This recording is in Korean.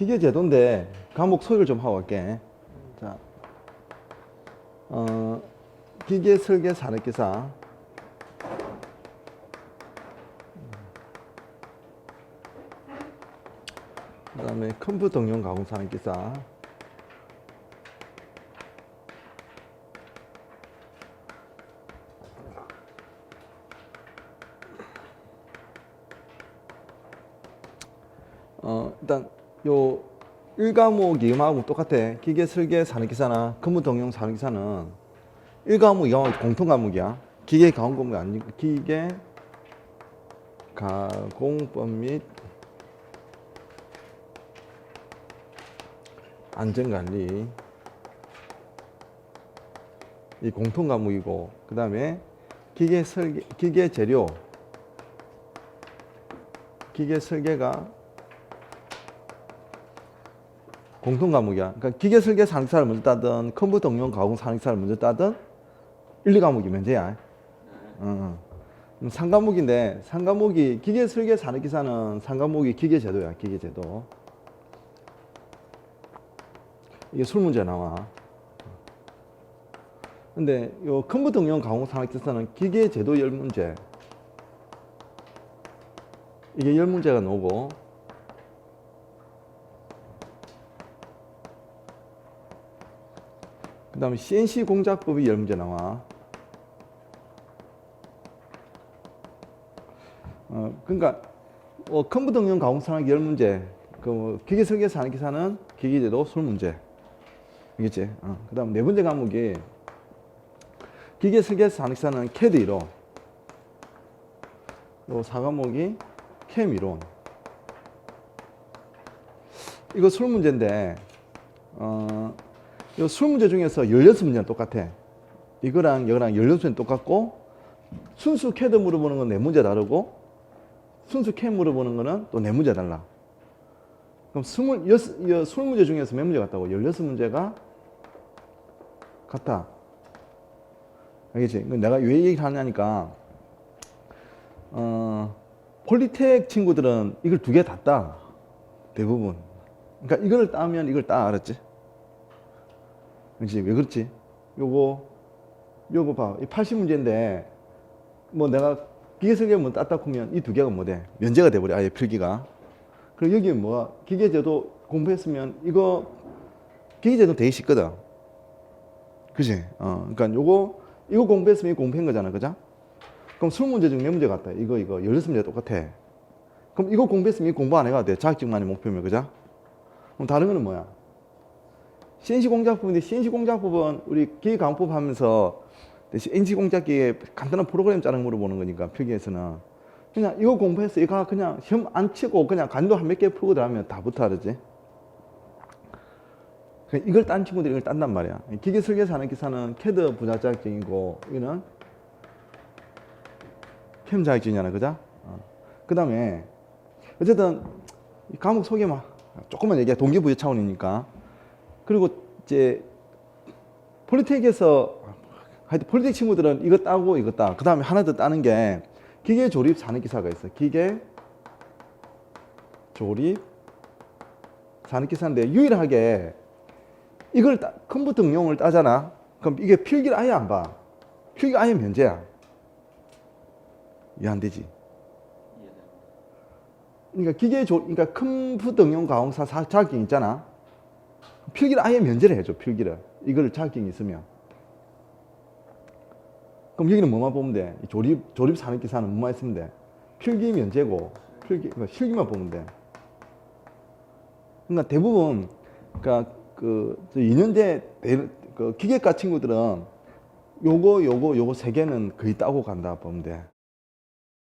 기계 제도인데 과목 소개를 좀 하고 갈게. 자, 어, 기계 설계 산업기사. 그 다음에 컴퓨터 응용 가공 산업기사. 어, 일단 요 1과목이 음하고 똑같아. 기계 설계 산업기사나 컴퓨터 응용 산업기사는 1과목, 2과목 공통 과목이야. 기계 가공 과목이 아니고 기계 가공법 및 안전관리 이 공통 과목이고 그 다음에 기계 설계 기계 재료 기계 설계가 공통 과목이야. 그러니까 기계 설계 산업사를 먼저 따든 컴퓨터 응용 가공 산업사를 먼저 따든 1, 2과목이 면제야. 어. 음, 3과목인데 3과목이 기계 설계 산업기사는 3과목이 기계 제도야. 기계 제도. 이게 술 문제 나와. 근데 요 컴퓨터 응용 가공 산업기사는 기계 제도 열 문제. 이게 열 문제가 나오고 그 다음에 CNC 공작법이 열 문제 나와. 어, 그러니까 어, 컴퓨터 응용 가공 산업 열 문제, 그 기계 설계 산업 기사는 기계 제도 술 문제. 알겠지? 어, 그 다음 네 번째 과목이 기계 설계 산업 기사는 CAD 이론. 요 4과목이 캠 이론. 이거 술 문제인데, 어, 이술 문제 중에서 16문제는 똑같아. 이거랑 이거랑 16문제는 똑같고, 순수 캐드 물어보는 건네 문제 다르고, 순수 캠 물어보는 거는 또네 문제 달라. 그럼 26, 20문제 중에서 몇 문제 같다고? 16문제가 같다. 알겠지? 그 내가 왜 얘기를 하냐니까, 어, 폴리텍 친구들은 이걸 두 개 다 따. 대부분. 그러니까 이걸 따면 이걸 따. 알았지? 그렇지? 왜 그렇지? 요거, 요거 봐. 이 80문제인데, 뭐 내가 기계설계 뭐 따딱 하면 이 두 개가 뭐 돼? 면제가 돼버려. 아예 필기가. 그리고 여기 뭐야? 기계제도 공부했으면 이거 기계제도 되게 쉽거든. 그지? 어, 그러니까 요거, 이거 공부했으면 이거 공부한 거잖아. 그죠? 그럼 20문제 중몇 문제 같다? 이거, 이거. 16문제 똑같아. 그럼 이거 공부했으면 이거 공부 안 해가도 돼. 자격증만이 목표면, 그죠? 그럼 다른 거는 뭐야? CNC 공작법인데 CNC 공작법은 우리 기계강법 하면서 NC 공작기에 간단한 프로그램 짜는 거로 보는 거니까 필기에서는 그냥 이거 공부해서 이거 그냥 시험 안 치고 그냥 간도 한 몇 개 풀고 들어가면 다 붙어 알지? 이걸 딴 친구들이 이걸 딴단 말이야. 기계 설계사 하는 기사는 캐드 부자 자격증이고 이거는 캠 자격증이잖아, 그죠? 어. 그 다음에 어쨌든 이 과목 소개만 조금만 얘기해 동기부여 차원이니까 그리고 이제 폴리텍에서 하여튼 폴리텍 친구들은 이거 따고 이거 따. 그 다음에 하나 더 따는 게 기계 조립 산업기사가 있어. 기계 조립 산업기사인데 유일하게 이걸 따, 컴퓨터 응용을 따잖아. 그럼 이게 필기를 아예 안 봐. 필기 아예 면제야. 이해 안 되지? 그러니까 기계 조, 그러니까 컴퓨터 응용 가공사 사- 자격증 있잖아. 필기를 아예 면제를 해줘. 필기를 이걸 자격증이 있으면. 그럼 여기는 뭐만 보면 돼? 이 조립 조립 산업기사는 뭐만 있으면 돼? 필기 면제고 필기 그러니까 실기만 보면 돼. 그러니까 대부분 그러니까 그 2년제 그 기계과 친구들은 요거 요거 요거 세 개는 거의 따고 간다 보면 돼.